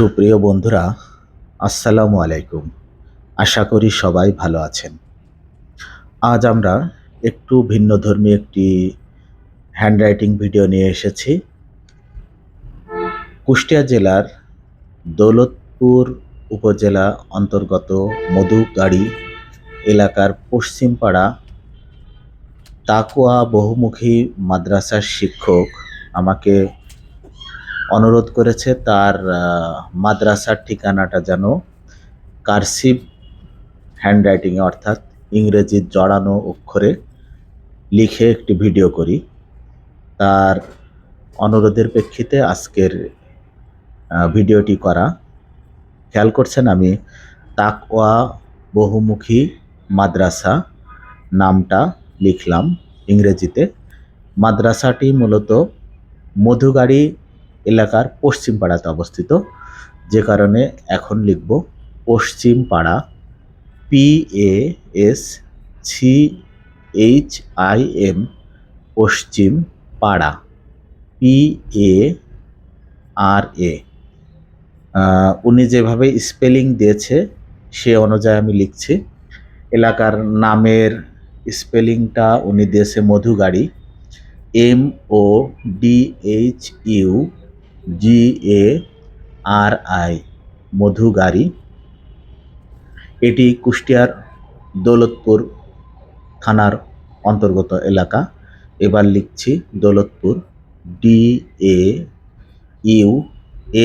সুপ্রিয় বন্ধুরা, আসসালামু আলাইকুম। আশা করি সবাই ভালো আছেন। আজ আমরা একটু ভিন্নধর্মী একটি হ্যান্ডরাইটিং ভিডিও নিয়ে এসেছি। কুষ্টিয়া জেলার দৌলতপুর উপজেলা অন্তর্গত মধুগাড়ি এলাকার পশ্চিমপাড়া তাকুয়া বহুমুখী মাদ্রাসার শিক্ষক আমাকে অনুরোধ করেছে তার মাদ্রাসার ঠিকানাটা যেন কারসিভ হ্যান্ডরাইটিংয়ে অর্থাৎ ইংরেজির জড়ানো অক্ষরে লিখে একটি ভিডিও করি। তার অনুরোধের প্রেক্ষিতে আজকের ভিডিওটি করা। খেয়াল করছেন আমি, তাকওয়া বহুমুখী মাদ্রাসা নামটা লিখলাম ইংরেজিতে। মাদ্রাসাটি মূলত মধুগাড়ি এলাকার পশ্চিম পাড়াতে অবস্থিত, যে কারণে এখন লিখব Paschim Para P A S C H I M Paschim Para P এ আর এ উনি যেভাবে স্পেলিং দিয়েছে, সে অনুযায়ী আমি লিখছি। এলাকার নামের স্পেলিংটা উনি দিয়েছে Modhugari M O D H U G A R I Modhugari এটি কুষ্টিয়ার দৌলতপুর থানার অন্তর্গত এলাকা। এবার লিখছি Daulatpur D A U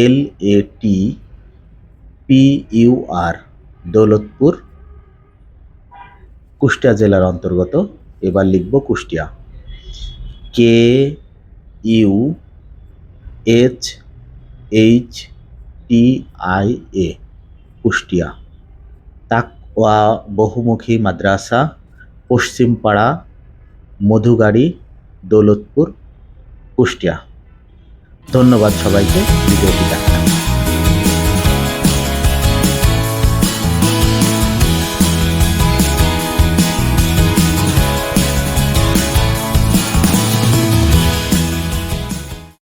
L A T P U R Daulatpur, Kushtia জেলার অন্তর্গত। এবার লিখব Kushtia. K U H H T I A Kushtia. Taqwa Bahumukhi Madrasa, পশ্চিমপাড়া, মধুগাড়ি, দৌলতপুর, কুষ্টিয়া। ধন্যবাদ সবাইকে, ভিডিওটি দেখার